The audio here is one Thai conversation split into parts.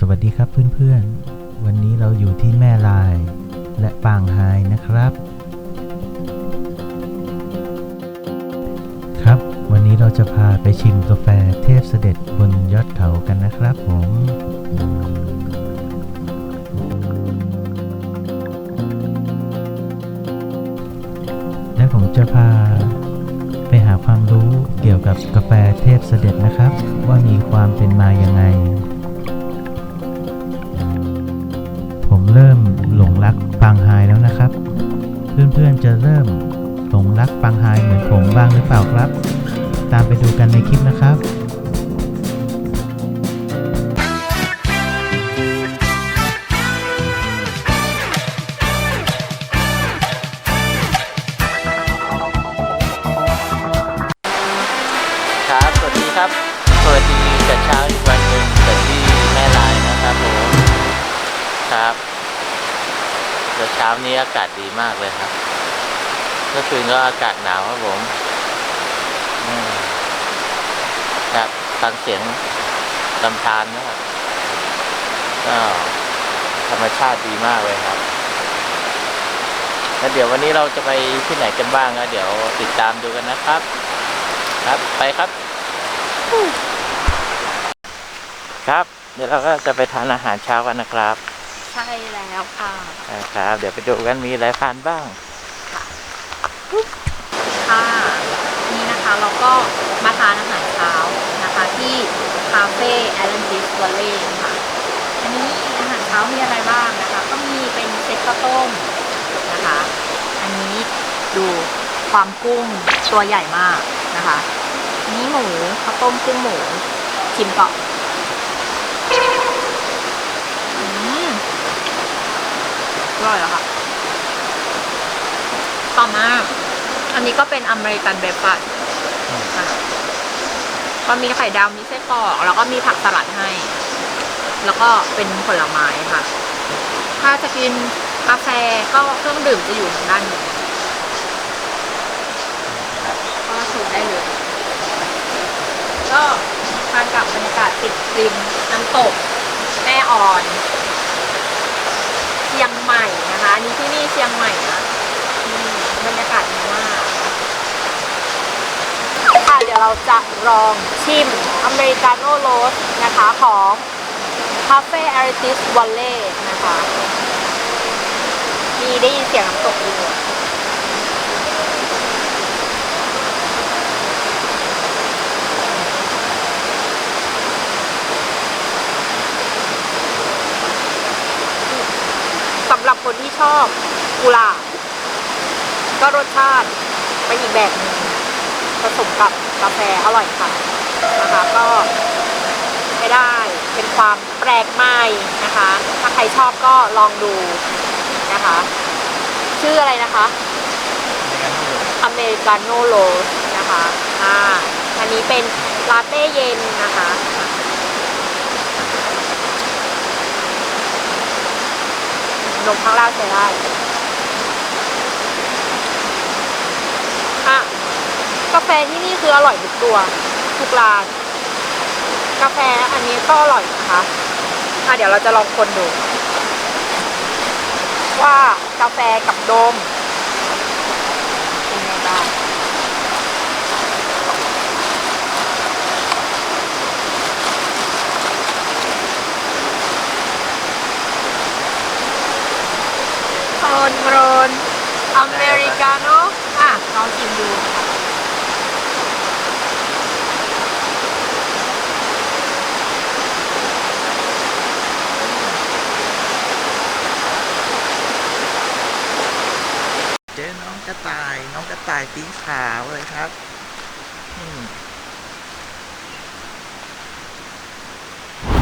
สวัสดีครับเพื่อนๆ วันนี้เราอยู่ที่แม่ลายและปางไฮนะครับ ครับ วันนี้เราจะพาไปชิมกาแฟเทพเสด็จบนยอดเขากันนะครับผมและผมจะพาไปหาความรู้เกี่ยวกับกาแฟเทพเสด็จนะครับ ว่ามีความเป็นมายังไง รักปังไฮแล้วนะครับ เพื่อนๆจะเริ่มหลงรักปังไฮเหมือนผมบ้างหรือเปล่าครับ ตามไปดูกันในคลิปนะครับครับสวัสดีครับสวัสดีกับเช้าอีกวันหนึ่งจากที่แม่ลายนะครับผมครับ แล้วเช้านี้อากาศดีมากเลยครับเมื่อคืนก็อากาศหนาวครับผมครับฟังเสียงลำธารนะครับก็ธรรมชาติดีมากเลยครับแล้วเดี๋ยววันนี้เราจะไปที่ไหนกันบ้างนะเดี๋ยวติดตามดูกันนะครับ ครับไปครับ ครับ เดี๋ยวเราก็จะไปทานอาหารเช้ากันนะครับ ใช่แล้วค่ะนะครับ เดี๋ยวไปดูกันมีอะไรทานบ้าง ค่ะ นี่นะคะเราก็มาทานอาหารเช้านะคะที่คาเฟ่แอลเลนดิสวอลเล่ค่ะ อันนี้อาหารเช้ามีอะไรบ้างนะคะ ก็มีเป็นเซ็ตข้าวต้มนะคะ อันนี้ดูความกุ้งตัวใหญ่มากนะคะอันนี้หมูข้าวต้มกุ้งหมูชิมก่อนอืมอ ร่อยแล้วค่ะ ต่อมา อันนี้ก็เป็นอเมริกันเบรคฟาสต์ก็มีไข่ดาวมีไส้กรอก แล้วก็มีผักสลัดให้ แล้วก็เป็นผลไม้ค่ะ ถ้าจะกินกาแฟก็เครื่องดื่มจะอยู่ทางด้านนี้ก็ชมได้เลย ก็ทานกับบรรยากาศติดริมน้ำตก แม่อ่อน ชียงใหม่นะคะอันนี้ที่นี่เชียงใหม่นะอืมบรรยากาศดีมากค่ะเดี๋ยวเราจะลองชิมอเมริกาโน่โรสนะคะของคาเฟ่อาริติสวอลเล่นะคะมีได้ยินเสียงน้ำตกอยู่ หรับคนที่ชอบกุหลาบก็รสชาติไปอีกแบบหนึงผสมกับกาแฟอร่อยค่ะนะคะก็ไม่ได้เป็นความแปลกใหม่นะคะ ถ้าใครชอบก็ลองดูนะคะ ชื่ออะไรนะคะ อเมริกาโน่โรสนะคะ อ่า อันนี้เป็นลาเต้เย็นนะคะ นมข้างล่างใช้ได้อะกาแฟที่นี่คืออร่อยทุกตัว ทุกร้าน กาแฟอันนี้ก็อร่อยนะคะอะเดี๋ยวเราจะลองคนดู ว่ากาแฟกับนมเป็นไงบ้างโอนโรนอ เมริกาโน่อะลองชิมดูเจอน้องกระต่าย น้องกระต่ายสีขาวเลยครับ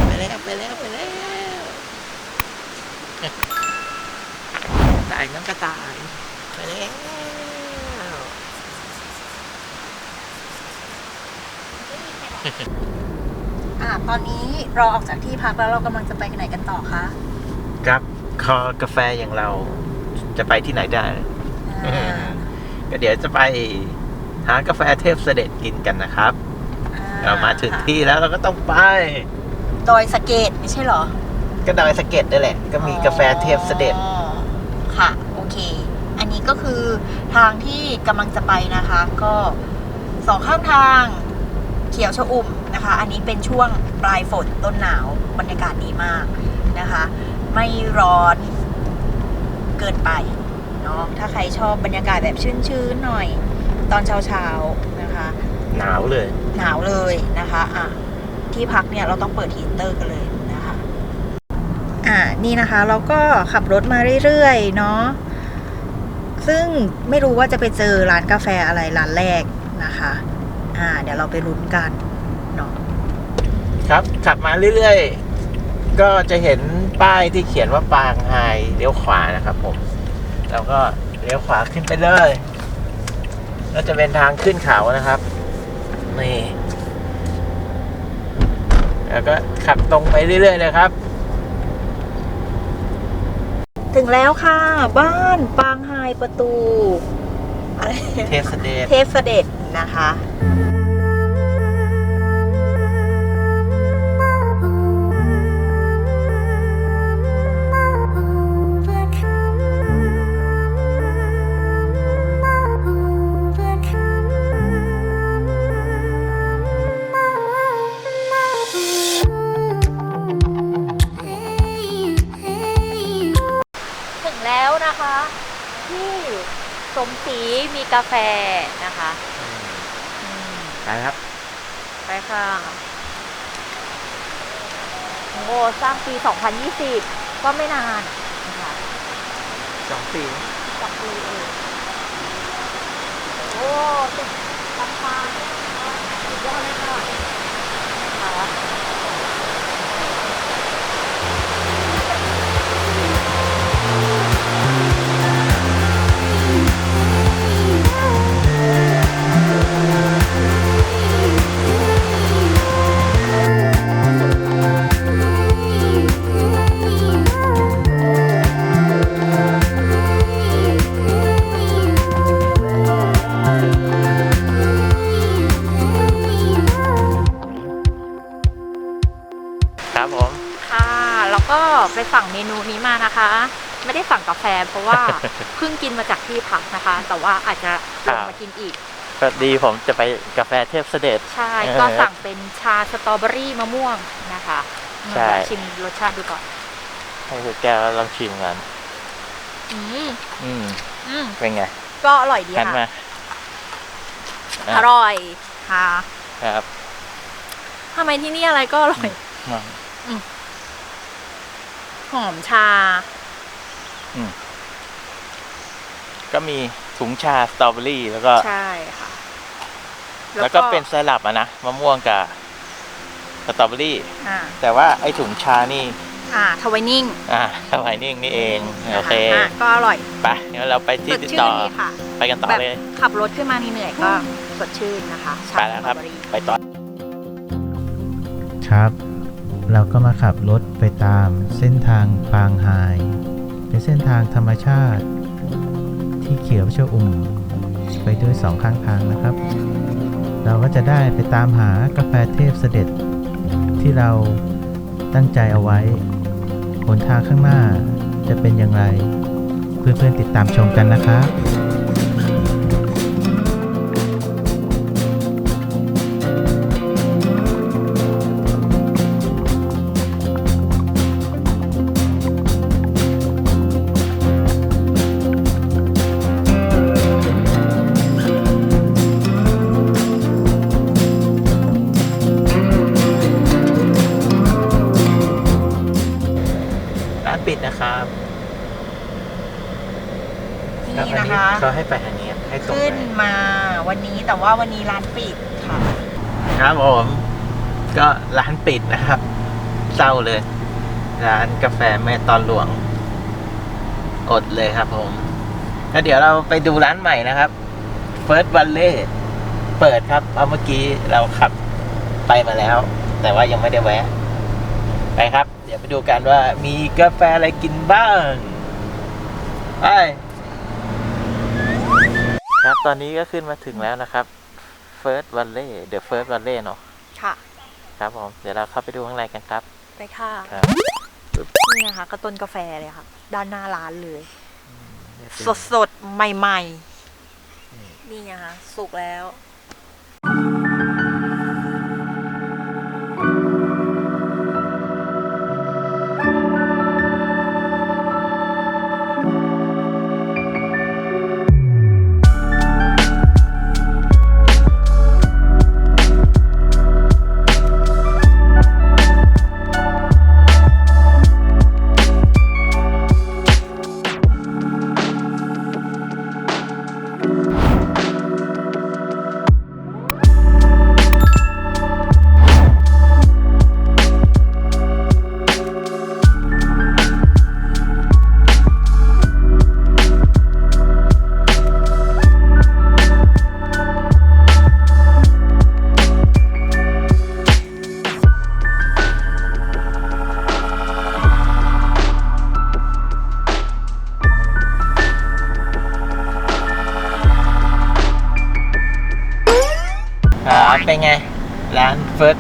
ไปแล้วไปแล้วไปแล้วกระต่ายน้องกระต่าย ไปแล้วอะตอนนี้เราออกจากที่พักแล้วเรากำลังจะไปไหนกันต่อคะครับคอกาแฟอย่างเราจะไปที่ไหนได้อ่าก็เดี๋ยวจะไปหากาแฟเทพเสด็จกินกันนะครับอ่เรามาถึงที่แล้วเราก็ต้องไปดอยสะเก็ดไม่ใช่เหรอดก็ดอยสะเก็ดนี่แหละ ก็มีกาแฟเทพเสด็จอ๋อค่ะโอเคอันนี้ ก็คือทางที่กำลังจะไปนะคะ ก็สองข้างทางเขียวชอุ่มนะคะ อันนี้เป็นช่วงปลายฝนต้นหนาวบรรยากาศดีมากนะคะ ไม่ร้อนเกินไปเนาะถ้าใครชอบบรรยากาศแบบชื้นๆหน่อย ตอนเช้าๆนะคะ หนาวเลย หนาวเลยนะคะอะที่พักเนี่ยเราต้องเปิดฮีตเตอร์กันเลยนะคะอ่านี่นะคะเราก็ขับรถมาเรื่อยๆเนาะ ซึ่งไม่รู้ว่าจะไปเจอร้านกาแฟอะไรร้านแรกนะคะ อ่า เดี๋ยวเราไปลุ้นกันเนาะครับ ขับมาเรื่อยๆ ก็จะเห็นป้ายที่เขียนว่าปางไฮเลี้ยวขวานะครับผม แล้วก็เลี้ยวขวาขึ้นไปเลยก็จะเป็นทางขึ้นเขานะครับ นี่ แล้วก็ขับตรงไปเรื่อยๆเลยครับ ถึงแล้วค่ะ บ้านปางไฮ ประตูอะไรเทพเสด็จเทพเสด็จนะคะ มศรีมีกาแฟนะคะอืมไปครับไปค่ะโอ้สร้างปี 2020 ก็ไม่นานนะคะสองปีสองปีเองโอ้ติด เพราะว่าเพิ่งกินมาจากที่พักนะคะ แต่ว่าอาจจะลงมากินอีกพอดีผมจะไปกาแฟเทพเสด็จ ใช่เออก็สั่งเป็นชาสตรอเบอรี่มะม่วงนะคะใช่เดี๋ยวชิมรสชาติดูก่อน ให้คุณแก้วลองชิมกันอืมอืมอืมเป็นไง ก็อร่อยดีหันค่ะมาอร่อยค่ะครับทำไมที่นี่อะไรก็อร่อยมาหอมชา ก็มีถุงชาสตรอเบอรี่แล้วก็ ใช่ค่ะ แล้วก็เป็นสลับอะนะมะม่วงกับสตรอเบอรี่ อ่าแต่ว่าไอ้ถุงชานี่ อ่าทวายนิ่งอ่าสมัยนิ่งนี่เองโอเคะะก็อร่อยไปงั้นเราไปที่สดติดชื่ต่นอดีค่ะ ไปกันต่อแบบเลย ขับรถขึ้นมานี่เหนื่อยก็สดชื่นนะคะชาไปแล้วครับ สตอเอรี่ ไปต่อ ครับ เราก็มาขับรถไปตามเส้นทางปางไฮเป็นเส้นทางธรรมชาติ ที่เขียวชอุ่มไปด้วยสองข้างทางนะครับ เราก็จะได้ไปตามหากาแฟเทพเสด็จ ที่เราตั้งใจเอาไว้หนทางข้างหน้าจะเป็นอย่างไร เพื่อนๆติดตามชมกันนะครับ ครับผม ก็ร้านปิดนะครับ เศร้าเลย ร้านกาแฟแม่ตอนหลวง อดเลยครับผมก็เดี๋ยวเราไปดูร้านใหม่นะครับ First Valley เปิดครับเอาเมื่อกี้เราขับไปมาแล้ว แต่ว่ายังไม่ได้แวะ ไปครับ เดี๋ยวไปดูกันว่ามีกาแฟอะไรกินบ้างไปครับตอนนี้ก็ขึ้นมาถึงแล้วนะครับ First Valley The First Valley เนาะค่ะ ครับผม เดี๋ยวเราเข้าไปดูข้างในกันครับ ไปค่ะ ครับ นี่นะคะก็ต้นกาแฟเลยค่ะ ด้านหน้าร้านเลย สดสดๆใหม่ ๆ นี่นะคะสุกแล้ว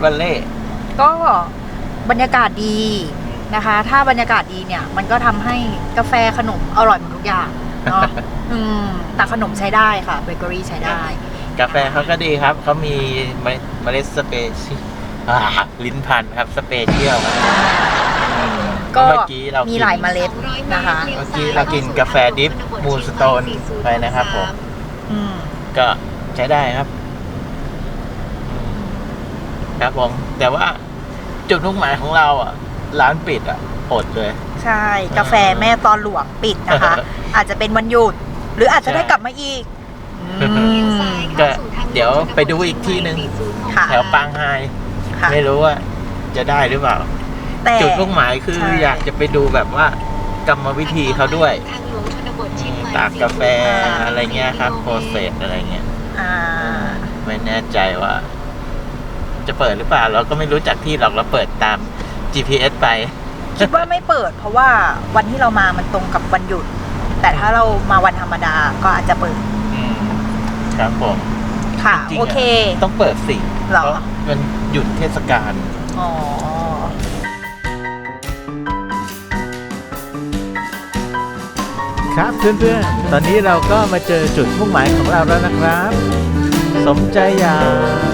วันเล่ก็บรรยากาศดีนะคะ ถ้าบรรยากาศดีเนี่ย มันก็ทำให้กาแฟขนมอร่อยหมดทุกอย่างเนาะ อืมแต่ขนมใช้ได้ค่ะเบเกอรี่ใช้ได้ กาแฟเขาก็ดีครับ เขามีเมล็ดเมล็ดสเปเชียลอ่าลิ้นพันธุ์ครับ สเปเชียลครับก็เมื่อกี้เรากินมีหลายเมล็ดนะคะ เมื่อกี้เรากินกาแฟดิฟมูนสโตนไปนะครับผม อืม ก็ใช้ได้ครับ ครับผมแต่ว่าจุดมุ่งหมายของเราอะ ร้านปิดอะอดเลย ใช่ กาแฟแม่ตอนหลวงปิดนะคะ อาจจะเป็นวันหยุด หรืออาจจะได้กลับมาอีกอืมก็เดี๋ยวไปดูอีกที่หนึ่งค่ะแถวปางไฮค่ะไม่รู้ว่าจะได้หรือเปล่าแต่จุดมุ่งหมายคือใช่อยากจะไปดูแบบว่ากรรมวิธีเขาด้วยอืมตากกาแฟอะไรเงี้ยครับโปรเซสอะไรเงี้ยอ่าไม่แน่ใจว่า จะเปิดหรือเปล่า เราก็ไม่รู้จักที่หรอกเราเปิดตาม GPS ไป คิดว่าไม่เปิด เพราะว่าวันที่เรามามันตรงกับวันหยุด แต่ถ้าเรามาวันธรรมดาก็อาจจะเปิดอืมครับผมค่ะ จริงๆโอเคะต้องเปิดสิเหรอเพราะมันหยุดเทศกาลอ๋อ ครับเพื่อนๆ ตอนนี้เราก็มาเจอจุดมุ่งหมายของเราแล้วนะครับ สมใจอยาก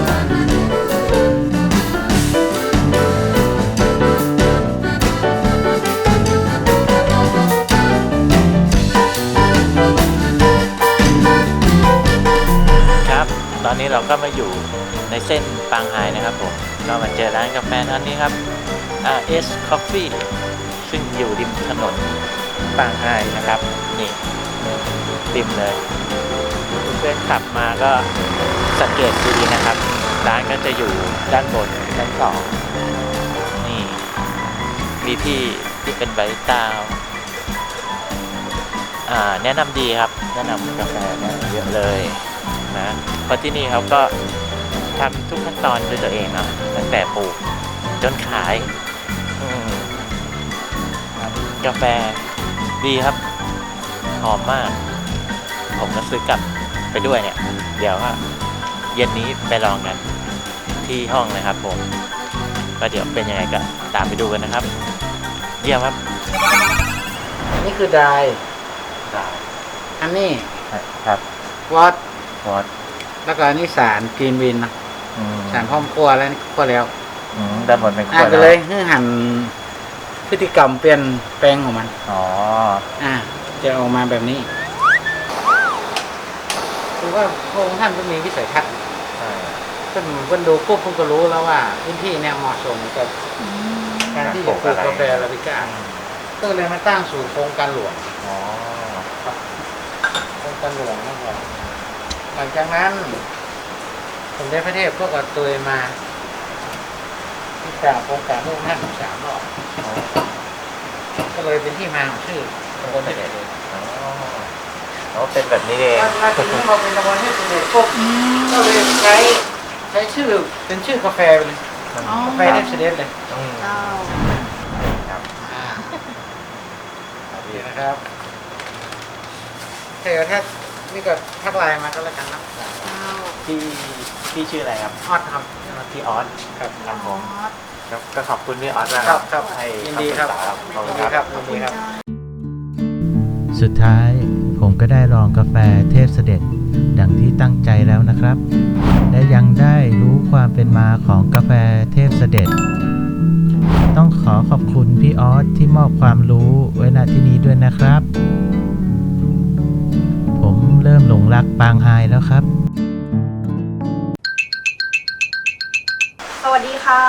ตอนนี้เราก็มาอยู่ในเส้นปางไฮนะครับผมก็มาเจอร้านกาแฟท่านนี้ครับ RS Coffee ซึ่งอยู่ริมถนนปางไฮนะครับ นี่ริมเลยเพื่อนขับมาก็สังเกตดีนะครับ ร้านก็จะอยู่ด้านบนชั้นสองนี่มีพี่ที่เป็นบาริสต้าอ่าแนะนำดีครับ แนะนำกาแฟเยอะเลย นะเพราะที่นี่เขาก็ทำทุกขั้นตอนด้วยตัวเองเนาะตั้งแต่ปลูกจนขายอืมครับกาแฟดีครับ หอมมาก ผมก็ซื้อกลับไปด้วยเนี่ย เดี๋ยวว่าเย็นนี้ไปลองกันที่ห้องนะครับผม ก็เดี๋ยวเป็นยังไงก็ตามไปดูกันนะครับ เยี่ยมครับนี่คือไดาย ได้อันนี้ครับวอ ตพอดแล้วก็อันนี้สารกรีนวินนะอืมสารพร้อมครัวแล้วนี่ครัวแล้วอืมด้านบนเป็นขอ่านวดไปเลยให้หันพฤติกรรมเปลี่ยนแปลงของมัน อ๋ออ่า จะออกมาแบบนี้คือว่าพระองค์ท่านก็มีวิสัยทัศน์ใช่เพิ่นเพิ่นดูปุ๊บเพิ่นก็รู้แล้วว่าพื้นที่เนี่ยเหมาะสมกับการที่จะปลูกกาแฟอาราบิก้าก็เลยมาตั้งสู่โครงการหลวงอ๋อโครงการหลวงนะครับห ลังจากนั้นสมเด็จพระเทพก็กระตุยมาที่กล่าวโครงการพระองค์ท่านสามรอบก็เลยเป็นที่มาของชื่อตำบลเทพเดชอ๋ออ๋อเป็นแบบนี้เองมาถึงเราเป็นตำบลเทพเดชปุ๊บก็เลยใช้ใช้ชื่อเป็นชื่อกาแฟไปเลยอ๋อกาแฟเทพเดชเลยอืมเจ้าครับอ่าดีนะครับเฮ้ยถ้า นี่ก็ทักไลน์มาก็แล้วกันนะเจ้าพี่พี่ชื่ออะไรครับออดครับพี่ออสครับครับผมอ๋อครับก็ขอบคุณพี่ออสนะคครัรับบครับให้ยินดีครับขอบคุยิณนดีคครัรับบยินดีครับ สุดท้ายผมก็ได้ลองกาแฟเทพเสด็จ ดังที่ตั้งใจแล้วนะครับ และยังได้รู้ความเป็นมาของกาแฟเทพเสด็จ ต้องขอขอบคุณพี่ออสที่มอบความรู้ไว้ณที่นี้ด้วยนะครับผม เริ่มหลงรักปางไฮแล้วครับ สวัสดีค่ะ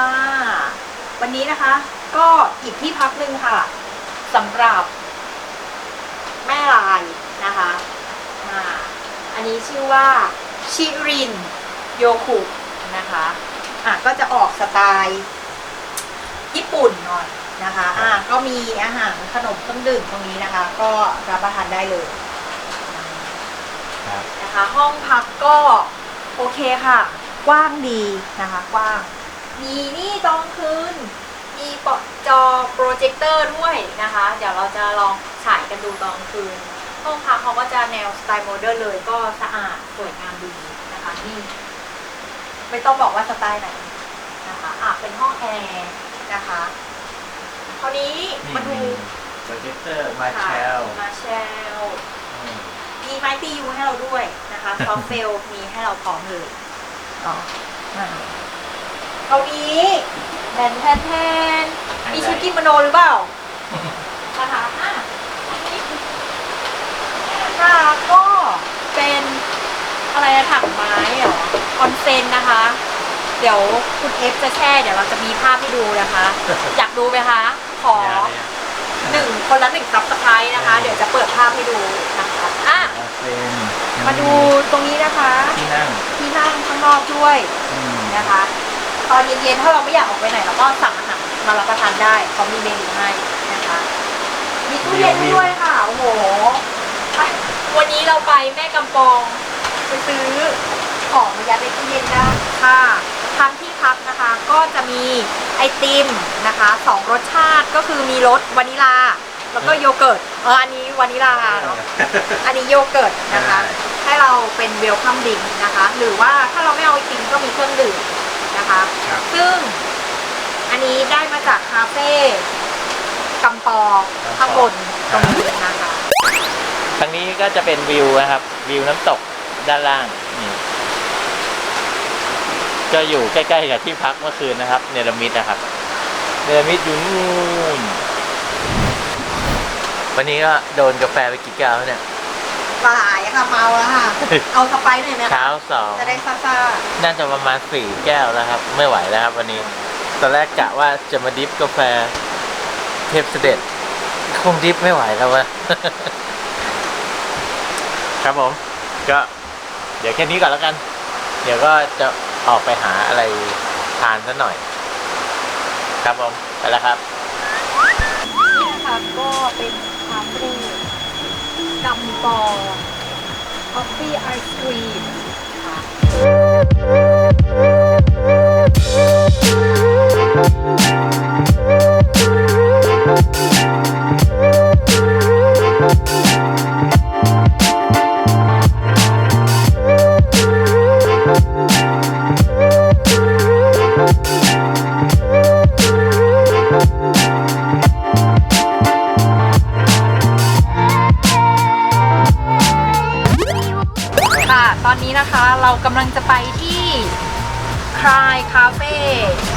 วันนี้นะคะ ก็อีกที่พักหนึ่งค่ะสำหรับแม่ลายนะคะอ่าอันนี้ชื่อว่าชิรินโยคุนะคะอะก็จะออกสไตล์ญี่ปุ่นหน่อยนะคะ อะก็มีอาหารขนมเครื่องดื่มตรงนี้นะคะ ก็รับประทานได้เลย ครับนะคะ ห้องพักก็โอเคค่ะกว้างดีนะคะกว้างมีนี่ตอนคืนมีปอจอโปรเจคเตอร์ด้วยนะคะ เดี๋ยวเราจะลองฉายกันดูตอนคืน ห้องพักเขาก็จะแนวสไตล์โมเดิร์นเลยก็สะอาดสวยงามดีนะคะนี่ไม่ต้องบอกว่าสไตล์ไหนนะคะอะเป็นห้องแอร์นะคะคราวนี้มาดูโปรเจคเตอร์มาแชลมาแชล มีไม้ตียูให้เราด้วยนะคะซอฟเฟลมีให้เราพร้อมเลยอ๋ออ่าเท่านี้แทนแทนแทนมีชุดกิโมโนหรือเปล่านะคะอะค่ะก็เป็นอะไรอะถังไม้เหรอออนเซนนะคะ เดี๋ยวคุณเอฟจะแช่เดี๋ยวเราจะมีภาพให้ดูนะคะ อยากดูไหมคะ ขอหนึ่งคนละหนึ่งซับสไครต์นะคะ เดี๋ยวจะเปิดภาพให้ดูนะคะ อะเป็นมาดูตรงนี้นะคะ ที่นั่งที่นั่งข้างนอกด้วยอืมนะคะ ตอนเย็นๆถ้าเราไม่อยากออกไปไหนเราก็สั่งอาหารมารับประทานได้เขามีเมนูให้นะคะ มีตู้เย็นให้ด้วยค่ะโอ้โหไปวันนี้เราไปแม่กำปองไปซื้อของมายัดในตู้เย็นได้ค่ะทางที่พักนะคะก็จะมีไอติมนะคะสองรสชาติก็คือมีรสวานิลา แล้วก็โยเกิร์ตเอออันนี้วานิลาเนาะอันนี้โยเกิร์ตนะคะ ให้เราเป็นเวลคัมดิงนะคะ หรือว่าถ้าเราไม่เอาไอติมก็มีเครื่องดื่มนะคะ ครับ ซึ่งอันนี้ได้มาจากคาเฟ่กำปอข้างบนตรงนี้นะคะ ทางนี้ก็จะเป็นวิวนะครับ วิวน้ำตกด้านล่างนี่ก็อยู่ใกล้ๆกับที่พักเมื่อคืนนะครับ เนรมิตนะครับ เนรมิตอยู่นู่น วันนี้ก็โดนกาแฟไปกี่แก้วแล้วเนี่ย หลายค่ะเมาแล้วค่ะ เอาสไปซ์หน่อยไหมคะเช้าสองจะได้ซ่าน่าจะประมาณสี่แก้วแล้วครับ ไม่ไหวแล้วครับวันนี้ ตอนแรกกะว่าจะมาดิฟกาแฟเทพเสด็จ คงดิฟไม่ไหวแล้ววะ ครับผม ก็ เดี๋ยวแค่นี้ก่อนแล้วกัน เดี๋ยวก็จะออกไปหาอะไรทานซะหน่อย ครับผม ไปแล้วครับๆนี่นะคะก็เป็นคาเฟ่ กำปอคอฟฟี่ไอศครีมค่ะคะ เรากำลังจะไปที่คลายคาเฟ่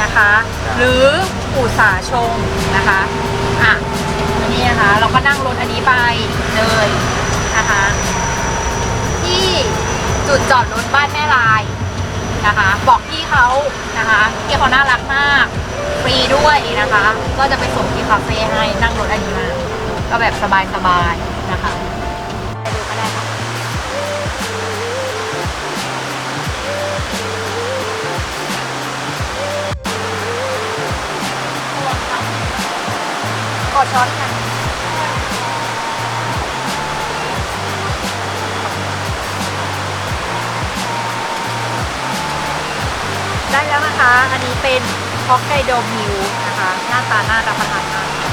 นะคะ หรืออู่สาชงนะคะอะอันนี้นะคะ เราก็นั่งรถอันนี้ไปเลยนะคะ ที่จุดจอดรถบ้านแม่ลายนะคะ บอกพี่เขานะคะพี่เขาน่ารักมากฟรีด้วยนะคะ ก็จะไปส่งที่คาเฟ่ให้นั่งรถอันนี้มาก็แบบสบายๆนะคะ ขอช้อนค่ะได้แล้วนะคะ อันนี้เป็นฮอกไกโดมิวนะคะ หน้าตาน่ารับประทานมาก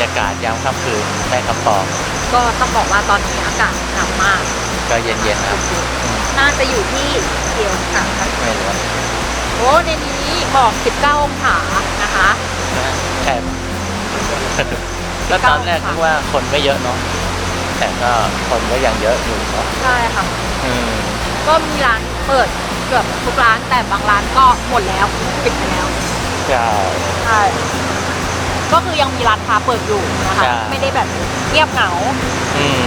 รรยากาศยามค่ำคืนแม่กำปองก็ต้องบอกว่าตอนนี้อากาศหนาวมากก็เย็นๆนะครับอืมน่าจะอยู่ที่เดียวค่ะไม่รู้โอ้ในนี้บอก 19 องศานะคะนะใช่ปะแล้วตอนแรกนึกว่าคนไม่เยอะเนาะแต่ก็คนก็ยังเยอะอยู่เนาะใช่ค่ะอืมก็มีร้านเปิดเกือบทุกร้านแต่บางร้านก็หมดแล้วปิดไปแล้วใช่ใช่ ก็คือยังมีร้านค้าเปิดอยู่นะคะ ใช่ ไม่ได้แบบเงียบเหงา อืม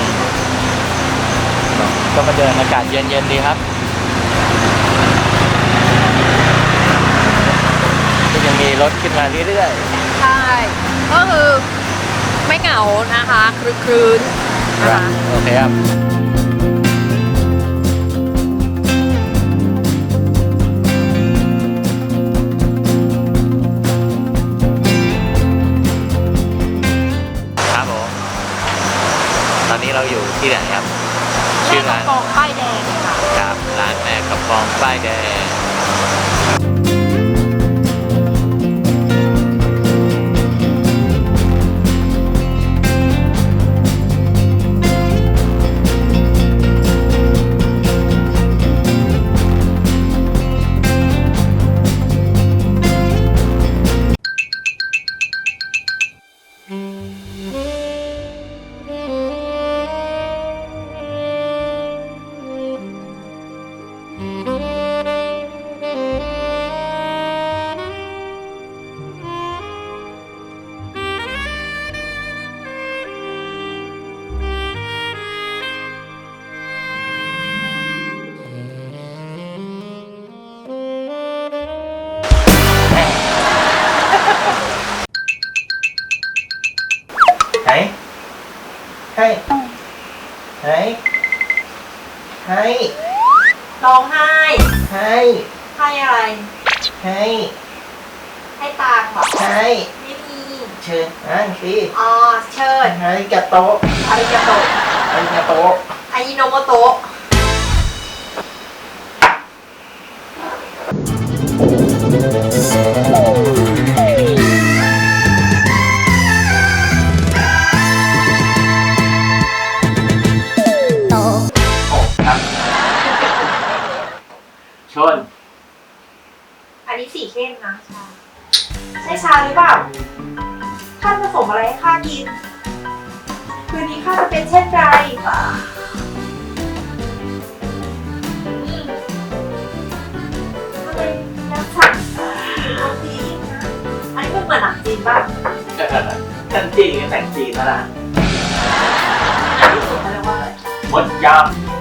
ก็มาเดินอากาศเย็นๆดีครับก็ยังมีรถขึ้นมาเรื่อยใช่ ก็คือไม่เหงานะคะคลึกครื้นๆนะคะโอเคครับ ที่ไหนครับแม่ชื่อกระร้านปองป้ายแดงค่ะ ครับร้านแม่กระปองป้ายแดง แต่งจีนแล้วล่ะอันนี้เขาเรียกว่าอะไรมดย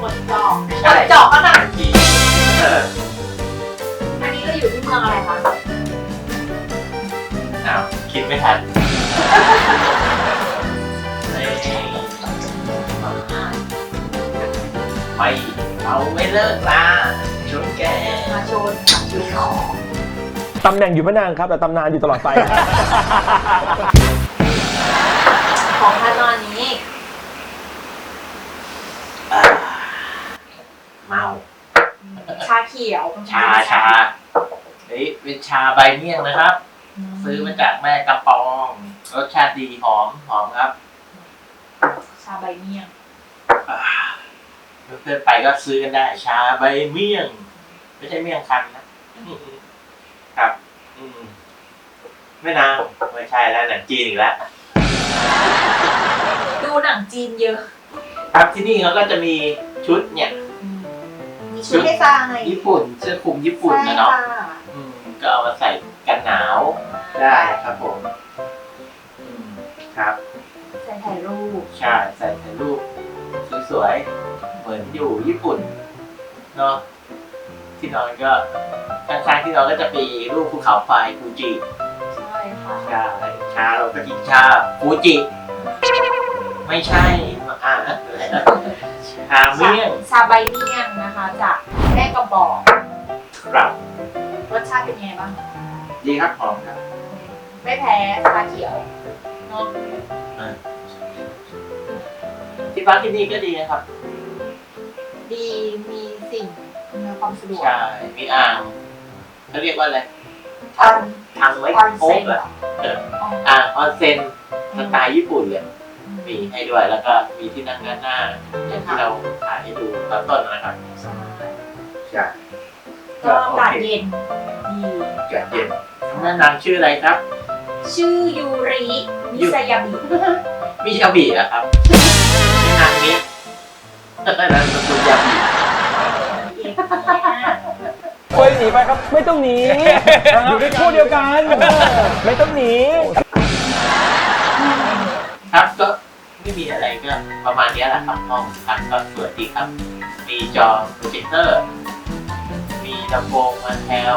หมดจอกใช่หมดจอกก็หนังำจีนเอออันนี้เราอยู่ที่เมืองอะไรคะอ้าวคิดไม่ทันเอ้ยไม่เราไม่เลิกลาชนแก มาโชนค่ะชูขอตำแหน่งอยู่ไม่นานครับ แต่ตำนานอยู่ตลอดไปครับ ของท่านตอนนี้ อ่าเมา ชาเขียวชาชาเฮ้ยเป็นชาใบเมี่ยงนะครับ ซื้อมาจากแม่กำปองรสชาติดีหอมหอมครับชาใบเมี่ยงอ่าเพื่อนๆไปก็ซื้อกันได้ ชาใบเมี่ยง ไม่ใช่เมี่ยงคันนะ ครับ อืมไม่นางไม่ใช่แล้วหนังจีนอีกแล้ว ดูหนังจีนเยอะ ครับที่นี่เขาก็จะมีชุดเนี่ยมี ชุดให้ใส่ญี่ปุ่นเสื้อคลุมญี่ปุ่นนะใช่เนาะค่ะอืมก็เอามาใส่กันหนาวได้ครับผมอืมครับใส่ถ่ายรูปใช่ใส่ถ่ายรูปสวยๆเหมือนอยู่ญี่ปุ่นเนาะที่นอนก็ข้างๆที่นอนก็จะมีรูปภูเขาไฟฟูจิใช่ค่ะใช่ชาเราก็กินชาฟูจิไม่ใช่อ่าชาเมี่ยงชาใบเมี่ยง นะคะจากแม่กระบอกครับรสชาติเป็นไงบ้างดีครับหอมครับไม่แพ้ชาเขียวเนาะที่พักที่นี่ก็ดีนะครับ ดีมีสิ่งอำนวยความสะดวกใช่มีอ่างเขาเรียกว่าอะไรทันทางไว้ออนโป๊เซ็กนเหรอเอออ่างออนเซ็นสไตล์ญี่ปุ่นเลยมีให้ด้วยแล้วก็มีที่นั่งด้านหน้าอย่างที่เราถ่ายให้ดูตอนต้นนะครับ ใช่ก็อากาศเย็นดีอากาศเย็นแนะนำชื่ออะไรครับ ชื่อยูริมิซายาบิมิชาบิอะครับชื่อนางนี้แล้วก็นามสกุลยาบิเองเฮ้ยหนีไปครับ ไม่ต้องหนี อยู่ในคู่เดียวกันเออไม่ต้องหนี ครับก็ไม่มีอะไรก็ประมาณนี้แหละครับห้องพักก็สวยดีครับ มีจอโปรเจคเตอร์มี ลำโพงมาแทว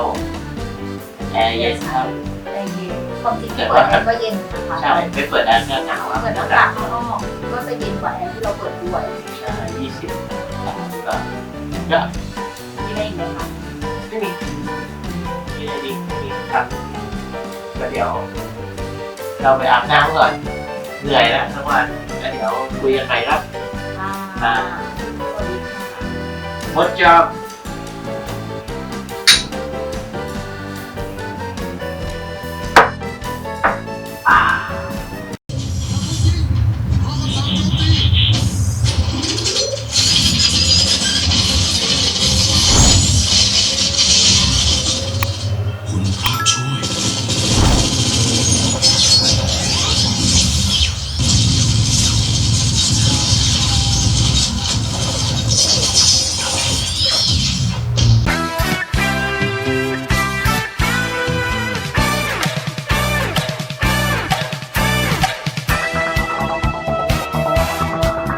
แอร์เย็นครับใจเย็นความจริงที่เปิดแอร์ก็เย็นนะคะใช่ไม่เปิดแอร์ก็หนาวครับเปิดอากาศข้างนอกก็จะเย็นกว่าแอร์ที่เราเปิดด้วยใช่ยี่สิบก็ก็มีอะไรอีกไหมคะไม่มีมีอะไรดีไม่มีครับก็เดี๋ยว เราไปอาบน้ำก่อนเหนื่อยแล้วทั้งวันแล้วเดี๋ยวคุยกันใหม่ครับอ่าสวัสดีค่ะ What job